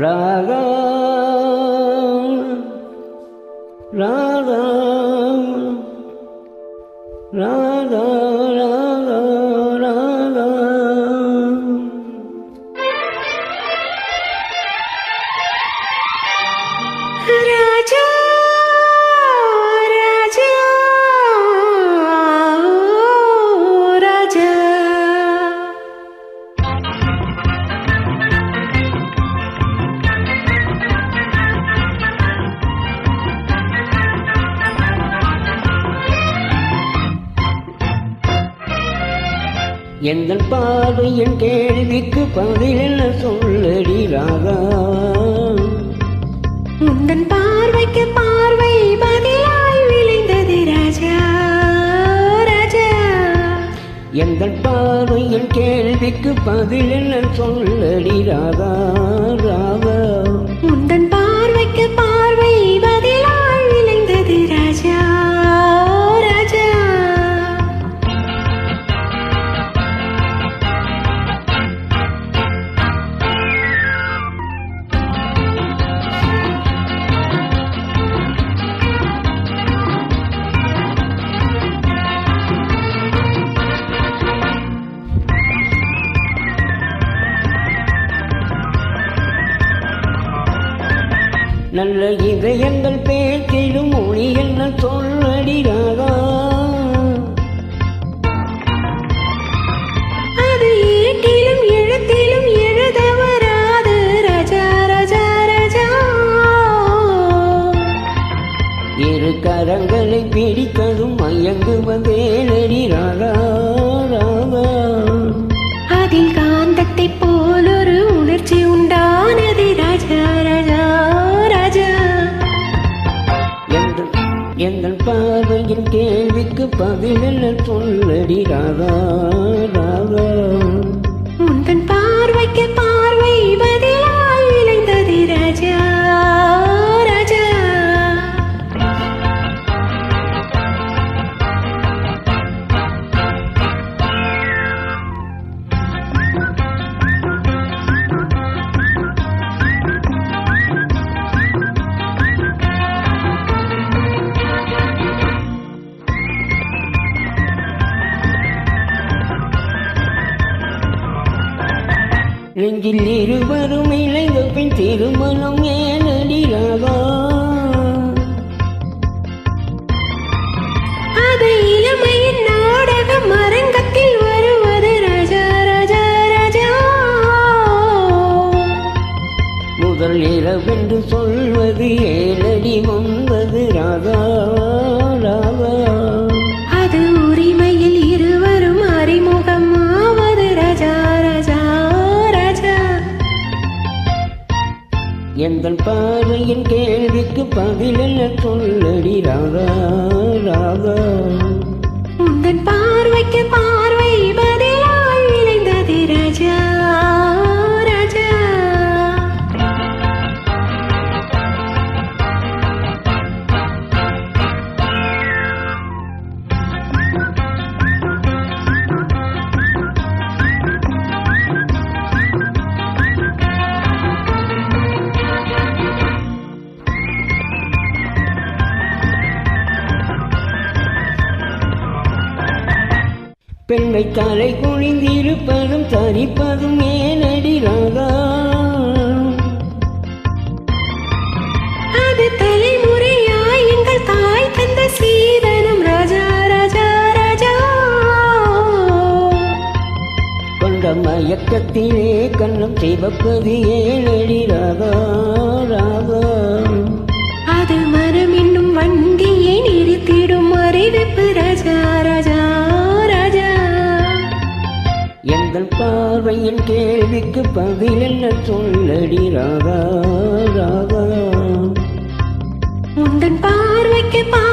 ராகா ராகா ராகா எந்த பார்வையின் கேள்விக்கு பதில் என்ன சொல்லடி ராகா உந்தன் பார்வைக்கு பார்வை பதிலாய் விளைந்தது ராஜா ராஜா. எந்த பார்வையின் கேள்விக்கு பதில் என்ன சொல்லடி ராகா ராகா நல்ல இதயங்கள் பேச்சிடும் மொழி என்ன சொல்லடி ராகா இரு கரங்களை பிடித்ததும் மயங்குவதேனடி ராகா ராகா அதில் காந்தத்தை கேள்விக்கு பதில் ராதா. நெஞ்சில் இருவரும் இணைந்த பின் திருமணம் ஏனடி எந்தன் பாதையின் கேள்விக்கு பதில் என்ன சொல்லடி ராதா ராதா? உந்தன் பார்வைக்கு பார்வை பெண்ணை தலை குனிந்திருப்பதும் தரிப்பதும் ஏனடி ராகா அது தலைமுறையாய் எங்கள் தாய் தந்த சீதனம். ராஜா ராஜா ராஜா. கொண்ட மயக்கத்திலே கண்ணம் சிவப்பது ஏனடி ராகா ராகா அது மனம் என்னும் வண்டியை நிறுத்திடும் பார்வையின் கேள்விக்கு பதில் என்ன சொல்லடி ராதா ராதா உந்தன் பார்வைக்கு பா